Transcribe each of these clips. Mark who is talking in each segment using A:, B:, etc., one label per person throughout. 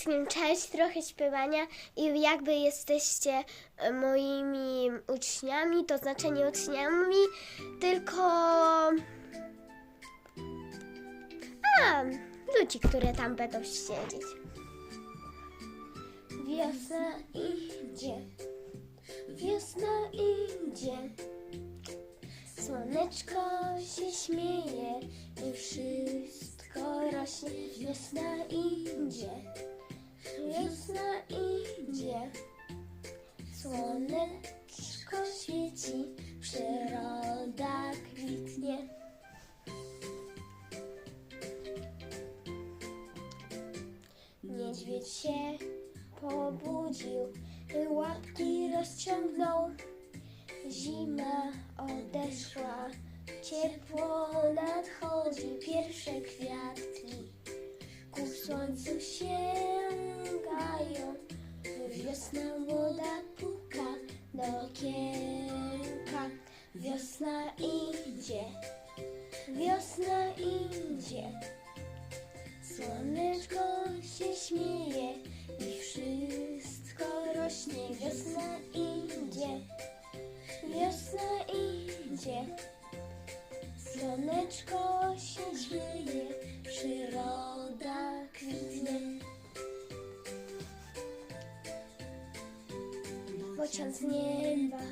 A: wszystkim cześć, trochę śpiewania i jakby jesteście e, moimi uczniami, to znaczy nie uczniami, tylko a, ludzi, które tam będą siedzieć. Wiosna idzie, wiosna idzie, słoneczko się śmieje i wszystko rośnie. Wiosna idzie, wiosna idzie, słoneczko świeci, przyroda kwitnie. Niedźwiedź się pobudził, łapki rozciągnął. Zima odeszła, ciepło nadchodzi, pierwsze kwiatki ku słońcu Wiosna młoda puka do okienka. Wiosna idzie, wiosna idzie. Słoneczko się śmieje i wszystko rośnie. Wiosna idzie, wiosna idzie. Słoneczko się śmieje, przyroda Bocian z nieba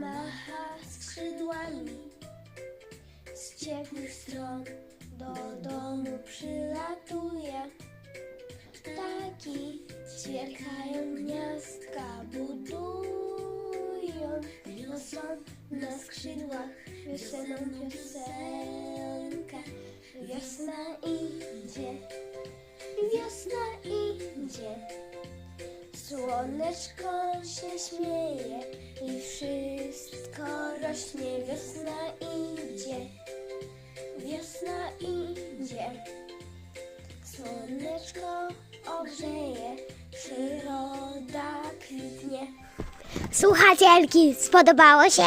A: macha skrzydłami z ciepłych stron do domu przylatuje. Ptaki ćwierkają gniazdka, budują nocą na skrzydłach wiosenną piosenkę. Wiosna idzie, wiosna idzie. Słoneczko się śmieje rośnie. Wiosna idzie, wiosna idzie. Słoneczko ogrzeje, przyroda kwitnie.
B: Słuchajcie, Elki, spodobało się?